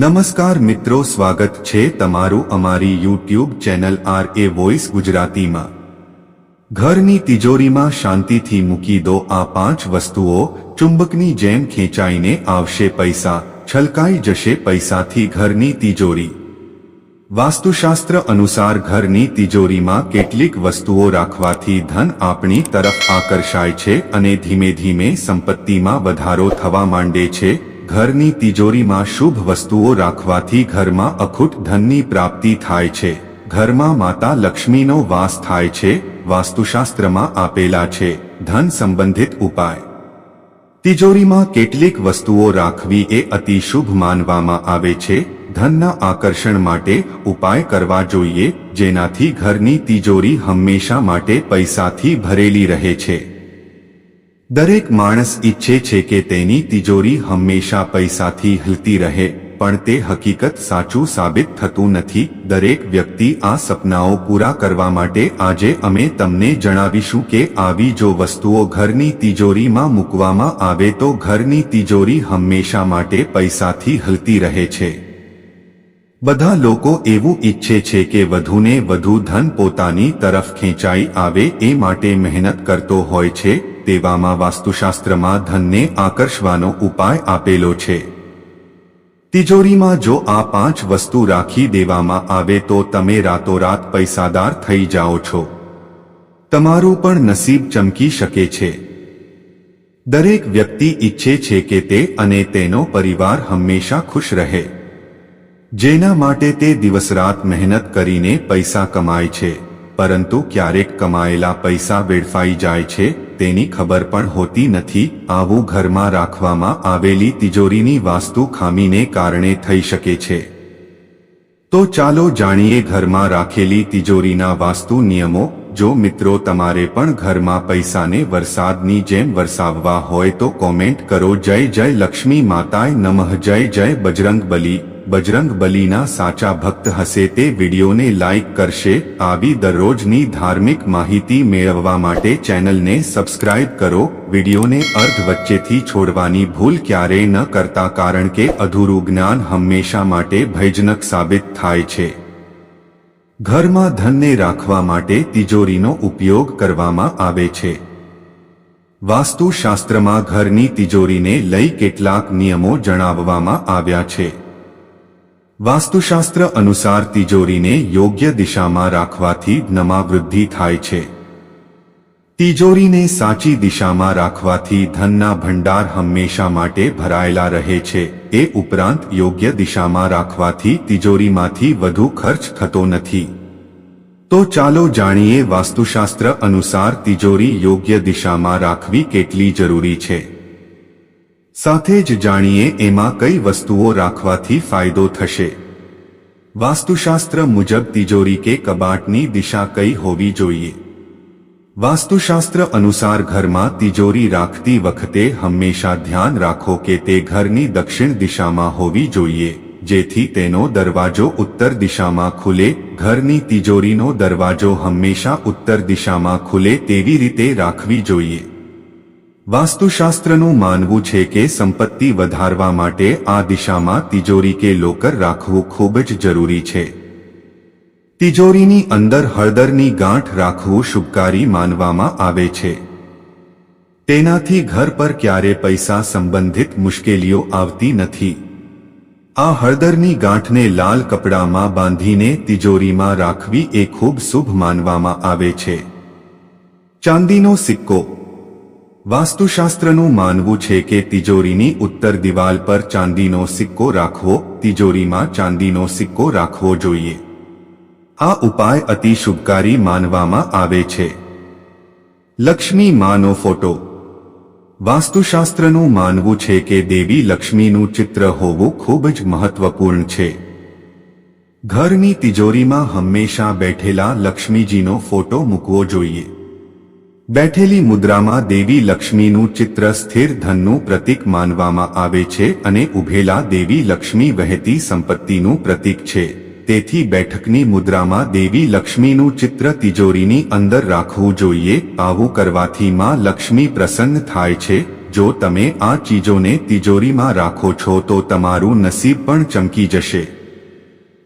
નમસ્કાર મિત્રો, સ્વાગત છે તમારું અમારી YouTube channel R A voice ગુજરાતીમાં. ઘરની તિજોરીમાં શાંતિથી મૂકી દો આ પાંચ વસ્તુઓ, ચુંબકની જેમ ખેંચાઈને આવશે પૈસા, છલકાઈ જશે પૈસાથી ઘરની તિજોરી. વાસ્તુશાસ્ત્ર અનુસાર ઘરની તિજોરીમાં કેટલીક વસ્તુઓ રાખવાથી ધન આપણી તરફ આકર્ષાય છે અને ધીમે ધીમે સંપત્તિમાં વધારો થવા માંડે છે. ઘરની તિજોરીમાં શુભ વસ્તુઓ રાખવાથી ઘરમાં અખૂટ ધનની પ્રાપ્તિ થાય છે. ઘરમાં માતા લક્ષ્મીનો વાસ થાય છે, વાસ્તુશાસ્ત્રમાં આપેલા છે, ધન સંબંધિત ઉપાય. તિજોરીમાં કેટલીક વસ્તુઓ રાખવી એ અતિ શુભ માનવામાં આવે છે, ધનના આકર્ષણ માટે ઉપાય કરવા જોઈએ, જેનાથી ઘરની તિજોરી હંમેશા માટે પૈસાથી ભરેલી રહે છે. દરેક માણસ ઈચ્છે છે કે તેની તિજોરી હંમેશા પૈસાથી હલતી રહે, પણ તે હકીકત સાચું સાબિત થતું નથી. દરેક વ્યક્તિ આ સપનાઓ પૂરા કરવા માટે આજે અમે તમને જણાવીશું કે આવી જો વસ્તુઓ ઘરની તિજોરીમાં મૂકવામાં આવે તો ઘરની તિજોરી હંમેશા માટે પૈસાથી હલતી રહે છે. બધા લોકો એવું ઈચ્છે છે કે વધુને વધુ ધન પોતાની તરફ ખેંચાઈ આવે, એ માટે મહેનત કરતો હોય છે. તેવામાં વાસ્તુશાસ્ત્રમાં ધનને આકર્ષવાનો ઉપાય આપેલો છે. તિજોરીમાં જો આ પાંચ વસ્તુ રાખી દેવામાં આવે તો તમે રાતોરાત પૈસાદાર થઈ જાઓ છો. તમારું પણ નસીબ ચમકી શકે છે. દરેક વ્યક્તિ ઈચ્છે છે કે તે અને તેનો પરિવાર હંમેશા ખુશ રહે. જેના માટે તે દિવસરાત મહેનત કરીને પૈસા કમાય છે, પરંતુ ક્યારેક કમાયેલા પૈસા વેડફાઈ જાય છે તેની ખબર પણ હોતી નથી. આવું ઘરમાં રાખવામાં આવેલી તિજોરીની વાસ્તુ ખામીને કારણે થઈ શકે છે. તો ચાલો જાણીએ ઘરમાં રાખેલી તિજોરીના વાસ્તુ નિયમો. જો મિત્રો તમારે પણ ઘરમાં પૈસાને વરસાદની જેમ વરસાવવા હોય તો કોમેન્ટ કરો. જય જય લક્ષ્મી માતાય નમઃ. જય જય બજરંગ બલી બજરંગ બલીના સાચા ભક્ત હશે તે વિડીયોને લાઇક કરશે, આવી દરરોજની ધાર્મિક માહિતી મેળવવા માટે ચેનલને સબસ્ક્રાઇબ કરો, વિડીયોને અર્ધ વચ્ચેથી છોડવાની ભૂલ ક્યારેય ન કરતા કારણ કે અધૂરું જ્ઞાન હંમેશા માટે ભયજનક સાબિત થાય છે. ઘરમાં ધનને રાખવા માટે તિજોરીનો ઉપયોગ કરવામાં આવે છે. વાસ્તુશાસ્ત્રમાં ઘરની તિજોરીને લઈ કેટલાક નિયમો જણાવવામાં આવ્યા છે. વાસ્તુશાસ્ત્ર અનુસાર તિજોરીને યોગ્ય દિશામાં રાખવાથી નમાં વૃદ્ધિ થાય છે. તિજોરીને સાચી દિશામાં રાખવાથી ધનના ભંડાર હંમેશા માટે ભરાયેલા રહે છે. એ ઉપરાંત યોગ્ય દિશામાં રાખવાથી તિજોરીમાંથી વધુ ખર્ચ થતો નથી. તો ચાલો જાણીએ વાસ્તુશાસ્ત્ર અનુસાર તિજોરી યોગ્ય દિશામાં રાખવી કેટલી જરૂરી છે. સાથે જ જાણીએ એમાં કઈ વસ્તુઓ રાખવાથી ફાયદો થશે. વાસ્તુશાસ્ત્ર મુજબ તિજોરી કે કબાટની દિશા કઈ હોવી જોઈએ? વાસ્તુશાસ્ત્ર અનુસાર ઘરમાં તિજોરી રાખતી વખતે હંમેશા ધ્યાન રાખો કે તે ઘરની દક્ષિણ દિશામાં હોવી જોઈએ, જેથી તેનો દરવાજો ઉત્તર દિશામાં ખુલે, ઘરની તિજોરીનો દરવાજો હંમેશા ઉત્તર દિશામાં ખુલે તેવી રીતે રાખવી જોઈએ. વાસ્તુશાસ્ત્રનું માનવું છે કે સંપત્તિ વધારવા માટે આ દિશામાં તિજોરી કે લોકર રાખવું ખૂબ જ જરૂરી છે. તિજોરીની અંદર હળદરની ગાંઠ રાખવું શુભકારી માનવામાં આવે છે. તેનાથી ઘર પર ક્યારે પૈસા સંબંધિત મુશ્કેલીઓ આવતી નથી. આ હળદરની ગાંઠને લાલ કપડામાં બાંધીને તિજોરીમાં રાખવી એ ખૂબ શુભ માનવામાં આવે છે. ચાંદીનો સિક્કો વાસ્તુશાસ્ત્રનું માનવું છે કે તિજોરીની ઉત્તર દિવાલ પર ચાંદીનો સિક્કો રાખવો, તિજોરીમાં ચાંદીનો સિક્કો રાખવો જોઈએ. આ ઉપાય અતિ શુભકારી માનવામાં આવે છે. લક્ષ્મી માનો ફોટો. વાસ્તુશાસ્ત્રનું માનવું છે કે દેવી લક્ષ્મીનું ચિત્ર હોવું ખૂબ જ મહત્વપૂર્ણ છે. ઘરની તિજોરીમાં હંમેશા બેઠેલા લક્ષ્મીજીનો ફોટો મૂકવો જોઈએ. બેઠેલી મુદ્રામાં દેવી લક્ષ્મીનું ચિત્ર સ્થિર ધનનું પ્રતીક માનવામાં આવે છે અને ઉભેલા દેવી લક્ષ્મી વહેતી સંપત્તિનું પ્રતીક છે. તેથી બેઠકની મુદ્રામાં દેવી લક્ષ્મીનું ચિત્ર તિજોરીની અંદર રાખવું જોઈએ. આવું કરવાથી માં લક્ષ્મી પ્રસન્ન થાય છે. જો તમે આ ચીજોને તિજોરીમાં રાખો છો તો તમારું નસીબ પણ ચમકી જશે.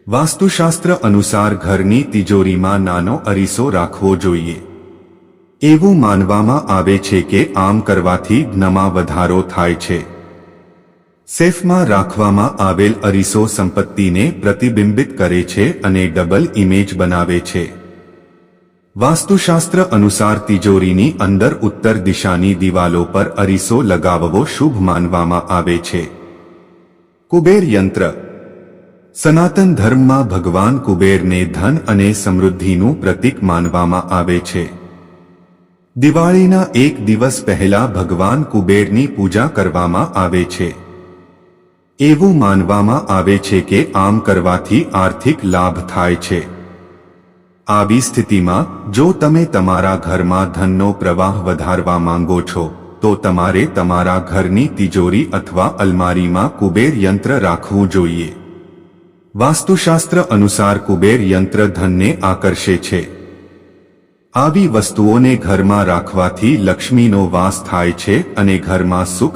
વાસ્તુશાસ્ત્ર અનુસાર ઘરની તિજોરીમાં નાનો અરીસો રાખવો જોઈએ. એવું માનવામાં આવે છે કે આમ કરવાથી જ્ઞમાં વધારો થાય છે. સેફમાં રાખવામાં આવેલ અરીસો સંપત્તિને પ્રતિબિંબિત કરે છે અને ડબલ ઇમેજ બનાવે છે. વાસ્તુશાસ્ત્ર અનુસાર તિજોરીની અંદર ઉત્તર દિશાની દિવાલો પર અરીસો લગાવવો શુભ માનવામાં આવે છે. કુબેર યંત્ર. સનાતન ધર્મમાં ભગવાન કુબેરને ધન અને સમૃદ્ધિનું પ્રતીક માનવામાં આવે છે. દિવાળીના એક દિવસ પહેલા ભગવાન કુબેરની પૂજા કરવામાં આવે છે. એવું માનવામાં આવે છે કે આમ કરવાથી આર્થિક લાભ થાય છે. આવી સ્થિતિમાં, જો તમે તમારા ઘરમાં ધનનો પ્રવાહ વધારવા માંગો છો, તો તમારે તમારા ઘરની તિજોરી અથવા અલમારીમાં કુબેર યંત્ર રાખવું જોઈએ. વાસ્તુશાસ્ત્ર અનુસાર કુબેર યંત્ર ધનને આકર્ષે છે. આવી વસ્તુઓને ઘરમાં રાખવાથી લક્ષ્મીનો વાસ થાય છે અને ઘરમાં સુખ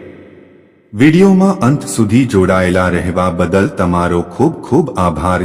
વિડીયોમાં અંત સુધી જોડાયેલા રહેવા બદલ તમારો ખૂબ ખૂબ આભાર.